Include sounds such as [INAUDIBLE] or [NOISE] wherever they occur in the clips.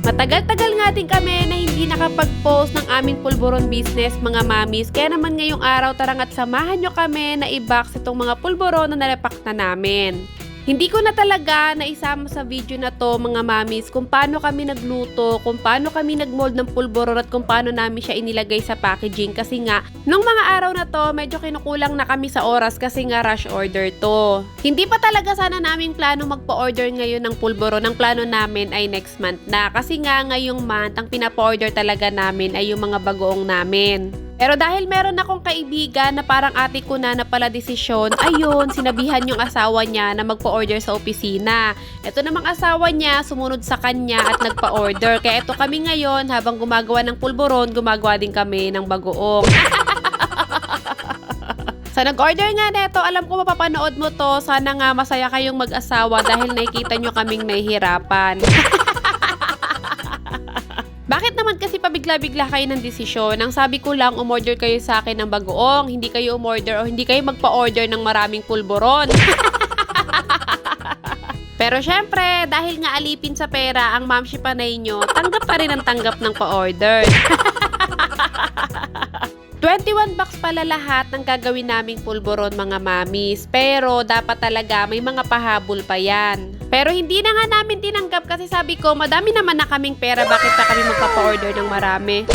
Matagal-tagal nga din kami na hindi nakapag-post ng aming pulburon business mga mamis. Kaya naman ngayong araw tarang at samahan nyo kami na i-box itong mga pulburon na nalapak na namin. Hindi ko na talaga naisama sa video na to mga mamis kung paano kami nagluto, kung paano kami nagmold ng pulburon at kung paano namin siya inilagay sa packaging kasi nga nung mga araw na to medyo kinukulang na kami sa oras kasi nga rush order to. Hindi pa talaga sana namin plano magpa-order ngayon ng pulburon. Ang plano namin ay next month na kasi nga ngayong month ang pinapa-order talaga namin ay yung mga bagoong namin. Pero dahil meron akong kaibigan na parang ate ko na na pala desisyon, ayun, sinabihan yung asawa niya na magpa-order sa opisina. Ito namang asawa niya, sumunod sa kanya at nagpa-order. Kaya ito kami ngayon, habang gumagawa ng pulburon, gumagawa din kami ng bagoong. [LAUGHS] Sa nag-order nga neto, alam ko mapapanood mo to. Sana nga masaya kayong mag-asawa dahil nakikita nyo kaming nahihirapan. [LAUGHS] pabigla-bigla kayo ng desisyon? Ang sabi ko lang, umorder kayo sa akin ng bagoong, hindi kayo umorder o hindi kayo magpa-order ng maraming pulboron. [LAUGHS] Pero syempre, dahil nga alipin sa pera ang mamshi panay nyo, tanggap pa rin ang tanggap ng pa-order. [LAUGHS] 21 bucks pala lahat ng gagawin naming pulboron mga mamis. Pero dapat talaga may mga pahabol pa yan. Pero hindi na nga namin tinanggap kasi sabi ko, madami naman na kaming pera, bakit pa kami magpapa-order ng marami? [LAUGHS]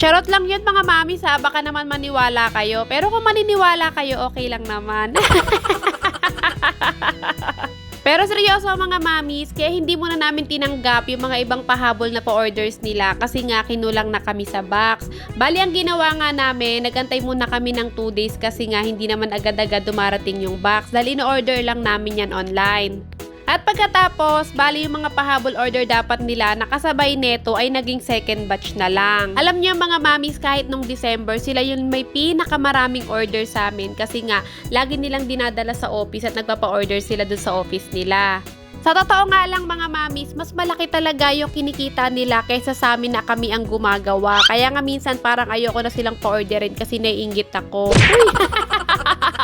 Charot lang yun mga mamis ha, baka naman maniwala kayo. Pero kung maniniwala kayo, okay lang naman. [LAUGHS] Pero seryoso mga mamis, kaya hindi muna namin tinanggap yung mga ibang pahabol na pa-orders nila kasi nga kinulang na kami sa box. Bali ang ginawa nga namin, nagantay muna kami ng 2 days kasi nga hindi naman agad-agad dumarating yung box dahil in-order lang namin yan online. At pagkatapos, bali yung mga pahabol order dapat nila nakasabay neto ay naging second batch na lang. Alam niyo mga mamis kahit nung December, sila yung may pinakamaraming order sa amin kasi nga lagi nilang dinadala sa office at nagpapa-order sila dun sa office nila. Sa totoo nga lang mga mamis, mas malaki talaga yung kinikita nila kaysa sa amin na kami ang gumagawa. Kaya nga minsan parang ayoko na silang pa-orderin kasi naiingit ako. [LAUGHS]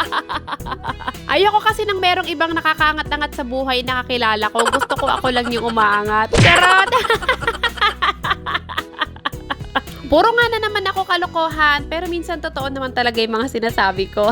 [LAUGHS] Ayoko kasi nang merong ibang nakakaangat-angat sa buhay na kakilala ko. Gusto ko ako lang yung umaangat. Charot! [LAUGHS] Puro nga na naman ako kalokohan, pero minsan totoo naman talaga yung mga sinasabi ko.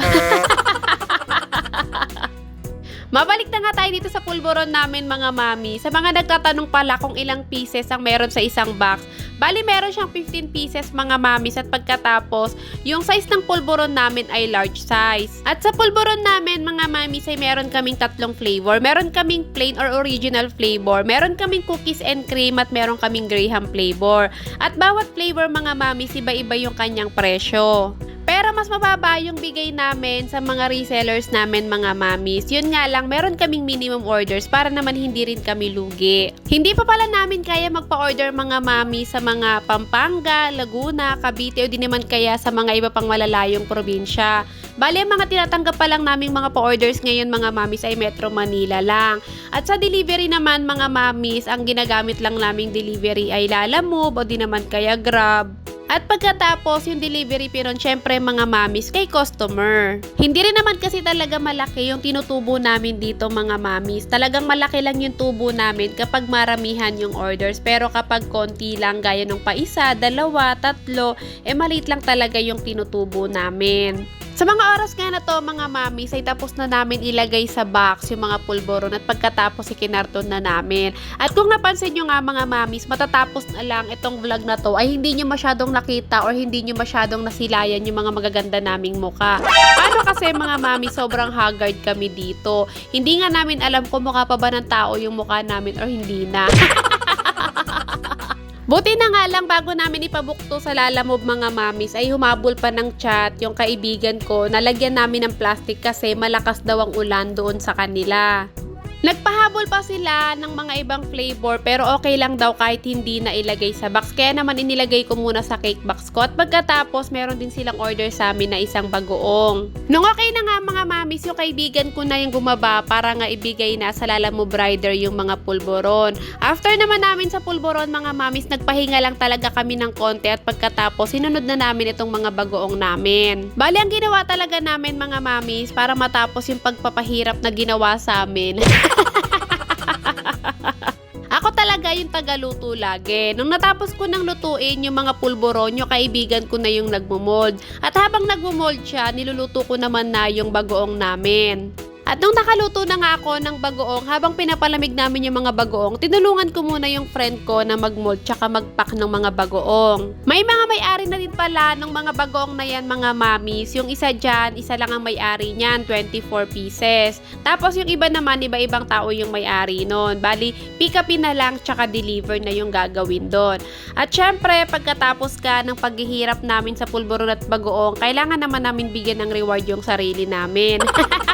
Mabalik na nga tayo dito sa pulburon namin mga mami. Sa mga nagtatanong pala kung ilang pieces ang meron sa isang box. Bali meron siyang 15 pieces mga mamis at pagkatapos yung size ng pulburon namin ay large size. At sa pulburon namin mga mamis ay meron kaming tatlong flavor. Meron kaming plain or original flavor. Meron kaming cookies and cream at meron kaming graham flavor. At bawat flavor mga mamis iba-iba yung kanyang presyo. Pero mas mababa yung bigay namin sa mga resellers namin mga mamis. Yun nga lang, meron kaming minimum orders para naman hindi rin kami lugi. Hindi pa pala namin kaya magpa-order mga mami sa mga Pampanga, Laguna, Cavite o di naman kaya sa mga iba pang malalayong probinsya. Bali, ang mga tinatanggap pa lang naming mga pa-orders ngayon mga mamis ay Metro Manila lang. At sa delivery naman mga mamis, ang ginagamit lang naming delivery ay Lalamove o di naman kaya Grab. At pagkatapos, yung delivery pinon, syempre mga mamis kay customer. Hindi rin naman kasi talaga malaki yung tinutubo namin dito mga mamis. Talagang malaki lang yung tubo namin kapag maramihan yung orders. Pero kapag konti lang, gaya ng paisa, dalawa, tatlo, eh maliit lang talaga yung tinutubo namin. Sa mga oras nga na to, mga mamis, ay tapos na namin ilagay sa box yung mga pulboron at pagkatapos ikinarton na namin. At kung napansin nyo nga mga mamis, matatapos na lang itong vlog na to ay hindi nyo masyadong nakita or hindi nyo masyadong nasilayan yung mga magaganda naming muka. Paano kasi mga mami, sobrang haggard kami dito. Hindi nga namin alam kung mukha pa ba ng tao yung mukha namin or hindi na. [LAUGHS] Buti na nga lang bago namin ipabukto sa Lalamove mga mamis ay humabol pa ng chat yung kaibigan ko nalagyan namin ng plastic kasi malakas daw ang ulan doon sa kanila. Nagpahabol pa sila ng mga ibang flavor pero okay lang daw kahit hindi na ilagay sa box. Kaya naman inilagay ko muna sa cake box ko. At pagkatapos meron din silang order sa amin na isang bagoong. Nung okay na nga mga mamis, yung kaibigan ko na yung gumaba para nga ibigay na sa Lalamo Brider yung mga pulboron. After naman namin sa pulboron mga mamis, nagpahinga lang talaga kami ng konti at pagkatapos sinunod na namin itong mga bagoong namin. Bali ang ginawa talaga namin mga mamis para matapos yung pagpapahirap na ginawa sa amin. [LAUGHS] [LAUGHS] Ako talaga yung tagaluto lagi. Nung natapos ko nang lutuin yung mga pulboronyo, kaibigan ko na yung nagmumold. At habang nagmumold siya, niluluto ko naman na yung bagoong namin. At nung nakaluto na nga ako ng bagoong, habang pinapalamig namin yung mga bagoong, tinulungan ko muna yung friend ko na magmold tsaka magpack ng mga bagoong. May mga may-ari na din pala ng mga bagoong na yan mga mamis. Yung isa dyan, isa lang ang may-ari niyan, 24 pieces. Tapos yung iba naman, iba-ibang tao yung may-ari nun. Bali, pick upin na lang tsaka deliver na yung gagawin doon. At syempre, pagkatapos ka ng paghihirap namin sa pulburon at bagoong, kailangan naman namin bigyan ng reward yung sarili namin. [LAUGHS]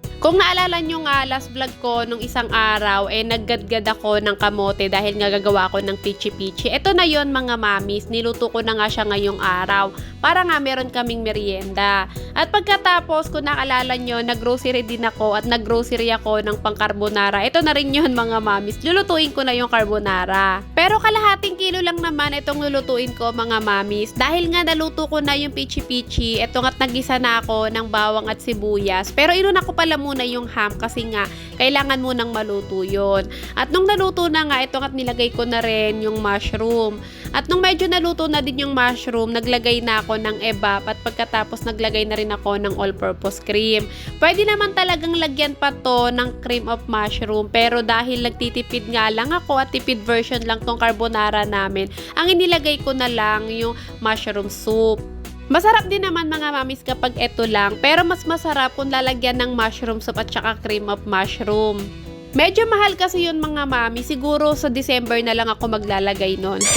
Kung naalala nyo nga, last vlog ko nung isang araw, eh naggadgad ako ng kamote dahil nga gagawa ko ng pichi-pichi. Ito na yon mga mamis, niluto ko na nga siya ngayong araw para nga meron kaming merienda. At pagkatapos, kung naalala nyo, naggrocery din ako at naggrocery ako ng pang-carbonara. Ito na rin yon mga mamis, lulutuin ko na yung carbonara. Pero kalahating kilo lang naman itong lulutuin ko mga mamis. Dahil nga naluto ko na yung pichi-pichi, ito nga't nagisa na ako ng bawang at sibuyas. Pero inuna ko pala muna yung ham kasi nga kailangan munang maluto yon. At nung naluto na nga, ito nga't nilagay ko na rin yung mushroom. At nung medyo naluto na din yung mushroom, naglagay na ako ng ebap at pagkatapos naglagay na rin ako ng all-purpose cream. Pwede naman talagang lagyan pa to ng cream of mushroom pero dahil nagtitipid nga lang ako at tipid version lang tong carbonara namin, ang inilagay ko na lang yung mushroom soup. Masarap din naman mga mamis kapag ito lang, pero mas masarap kung lalagyan ng mushroom soup at saka cream of mushroom. Medyo mahal kasi yun mga mami. Siguro sa December na lang ako maglalagay nun. [LAUGHS]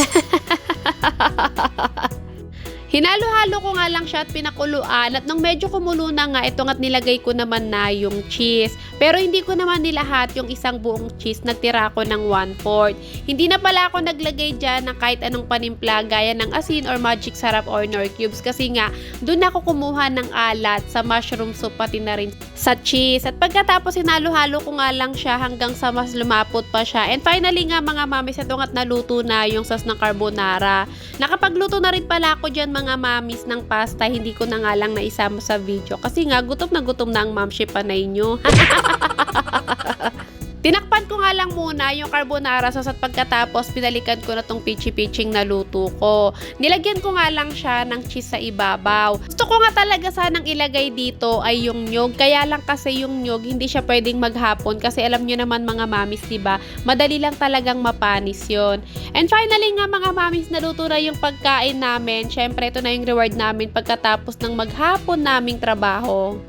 Hinalo-halo ko nga lang siya at pinakuluan at nung medyo kumulo na nga, ito nga't nilagay ko naman na yung cheese. Pero hindi ko naman nilahat yung isang buong cheese, nagtira ko ng 1-4. Hindi na pala ako naglagay dyan ng kahit anong panimpla gaya ng asin or magic sarap or nor cubes kasi nga doon ako kumuha ng alat sa mushroom soup pati na rin sa cheese. At pagkatapos hinalo-halo ko nga lang siya hanggang sa mas lumapot pa siya. And finally nga mga mamis, ito nga't naluto na yung sauce ng carbonara. Nakapagluto na rin pala ako dyan mga mamis ng pasta, hindi ko na nga lang naisama sa video. Kasi nga, gutom na gutom na ang mamshi panay nyo. [LAUGHS] Tinakpan ko nga lang muna yung carbonara sauce at pagkatapos pinalikan ko na tong pichi-piching na luto ko. Nilagyan ko nga lang siya ng cheese sa ibabaw. Gusto ko nga talaga sanang ilagay dito ay yung nyog. Kaya lang kasi yung nyog hindi siya pwedeng maghapon kasi alam nyo naman mga mamis, 'di ba? Madali lang talagang mapanis 'yon. And finally nga mga mamis, naluto na yung pagkain namin. Syempre ito na yung reward namin pagkatapos ng maghapon naming trabaho.